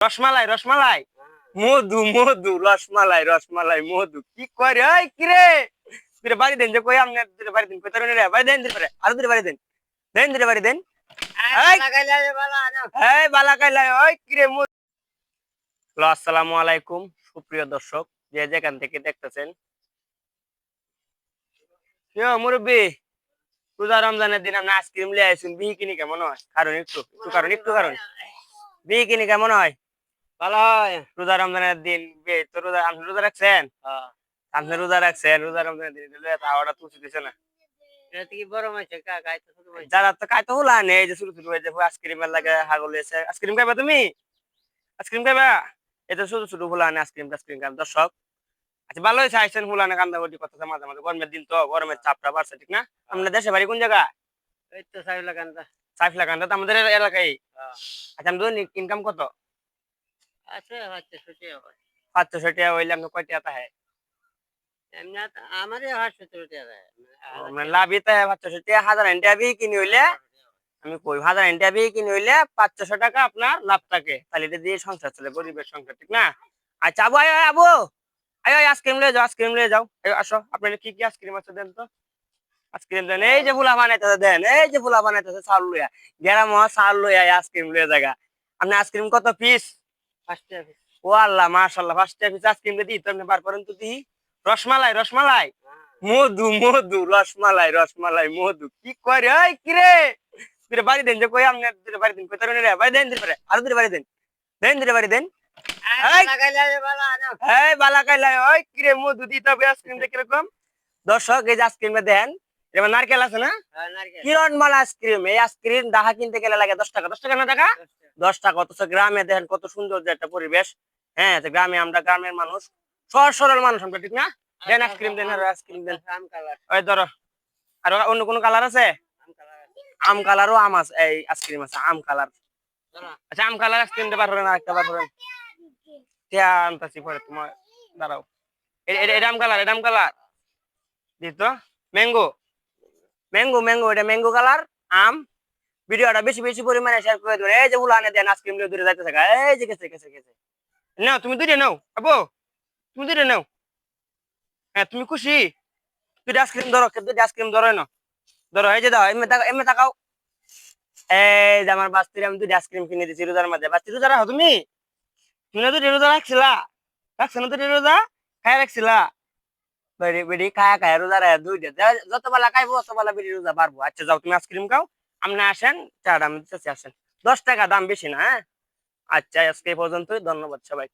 রসমালাই রসমালাই। মধু মধু রসমালাই রসমালাই মধু। কি করে ওই কিরে তুই বাড়ি দেন যে কই আমনে তুই বাড়ি দেন কই তার রে? বাড়ি দেন দিরে আর দিরে বাড়ি দেন। দেন দিরে বাড়ি দেন। এই! বালা ওই কিরে হ্যালো আসসালামু আলাইকুম সুপ্রিয় দর্শক যে যেখান থেকে দেখতেছেন। মুরব্বী রোজা রমজানের দিন আপনি আইসক্রিম লিয়ে বিহি কিনি কেমন হয়? কারণ একটু একটু কারণ একটু কারণ। বিহি কিনি কেমন হয়? ভালো হয় রোজা রমজানের দিন বে- তো রোজা আপনি রোজা রাখছেন? আপনি রোজা রাখছেন রোজা রমজানের দিন দিছে না। যারা তো হুলা নেই এই যে ছোট ছোট হয়ে আইসক্রিম লাগে হাগল এসে আইসক্রিম খাইবা তুমি? আইসক্রিম খাইবা? এটা আইসক্রিম খান দর্শক আচ্ছা ভালো হয়েছে আইসেন কান্দা বডি কথা মাঝে মাঝে। গরমের দিন তো গরমের চাপটা বাড়ছে ঠিক না? আপনার দেশে বাড়ি কোন জায়গা এই তো সাইড লাগান সাইফলা কান্দা তো আমাদের এলাকায়। আচ্ছা আমাদের ইনকাম কত? আছে হচ্ছে ছুটি হবে পাঁচশো টাকা হইলে আপনি কয় টাকা হয় এমনি তো আমারই হাসছে ছুটি হবে। মানে লাভ ইতে পাঁচশো টাকা হাজার এনটা বি কিনে হইলে আমি কই হাজার এনটা কিনে হইলে পাঁচশো টাকা আপনার লাভ থাকে। তাহলে এটা দিয়ে সংসার চলে গরিবের সংসার ঠিক না? আচ্ছা আবু আয় আয়, আবু! আয় আয় আইসক্রিম লয়ে যাও আইসক্রিম লয়ে যাও। আসো আপনার কি কি আইসক্রিম আছে দেন তো? আইসক্রিম দেন। এই যে ফুলা বানাইতেছে দেন। এই যে ফুলা বানাইতেছে চাউল লইয়া। গেরাম চাউল লইয়া আইসক্রিম লয়ে জায়গা। আপনি আইসক্রিম কত পিস ফার্স্ট ও আল্লাহ মাশাল্লাহ ফার্স্ট পিস আইসক্রিম দিই তো আপনি বার করেন তো দিই। রসমালাই রসমালাই। মধু মধু রসমালাই রসমালাই মধু। কি করে ওই কিরে? তুই বাড়ি দেন যে কই আমনে তুই বাড়ি দেন কই তার রে? বাড়ি দেন দিরে আর দিরে বাড়ি দেন। দেন দিরে বাড়ি দেন। এই! এই বালা কাইলা ওই কিরে মধু দিতে হবে আইসক্রিম দেখে এরকম দর্শক এই যে আইসক্রিমটা দেন যেমন নারকেল আছে না? নারকেল। কিরণ মাল আইসক্রিম এই আইসক্রিম ডাহা কিনতে গেলে লাগে দশ টাকা দশ টাকা না টাকা দশ টাকা অথচ গ্রামে দেখেন কত সুন্দর একটা পরিবেশ। হ্যাঁ গ্রামে আমরা গ্রামের মানুষ। সহজ সরল মানুষ আমরা ঠিক না? দেন আইসক্রিম দেন আর আইসক্রিম দেন। আম কালার। ওই ধরো আর অন্য কোনো কালার আছে? আম কালার আম কালারও আম আছে এই আইসক্রিম আছে আম কালার। আচ্ছা আম কালার আইসক্রিম দিতে পারবেন না একটা পারবেন টিয়া আনতাছি পরে তোমার দাঁড়াও। এ- এ- এটা আম কালার এটা আম কালার। দিত। ম্যাঙ্গো। ম্যাঙ্গো ম্যাঙ্গো এটা ম্যাঙ্গো কালার আম। ভিডিওটা বেশি বেশি পরিমাণে শেয়ার করে দেবেন। এই যে উলানে দেন আইসক্রিম নিয়ে দূরে যাইতে থাকা। এই যে গেছে গেছে গেছে। নাও, তুমি দুইটা নাও। আপু তুমি দুইটা নাও। হ্যাঁ তুমি খুশি? দুইটা আইসক্রিম ধরো দুইটা আইসক্রিম ধরো না ধরো, এই যে দাও, এমনি তাকাও এমনি তাকাও। এই যে আমার বাস্তির, আমি দুইটা আইসক্রিম কিনে দিচ্ছি রোজার মধ্যে। বাস্তি, রোজা রাখো তুমি? তুমি না দুইটা রোজা রাখছিলা? রাখছো না দুইটা রোজা? খাই রাখছিলা? বেড়ি বেড়ি খায়া খায়া, রোজা রাখা, দুইটা। যত বেলা খাইবো তত বেলা বেড়ি রোজা পারব আচ্ছা যাও, তুমি আইসক্রিম খাও। আপনি আসেন চাটা আমি দিতেছি, আসেন। দশ টাকা দাম বেশি না হ্যাঁ? আচ্ছা আজকে পর্যন্তই, ধন্যবাদ সবাইকে।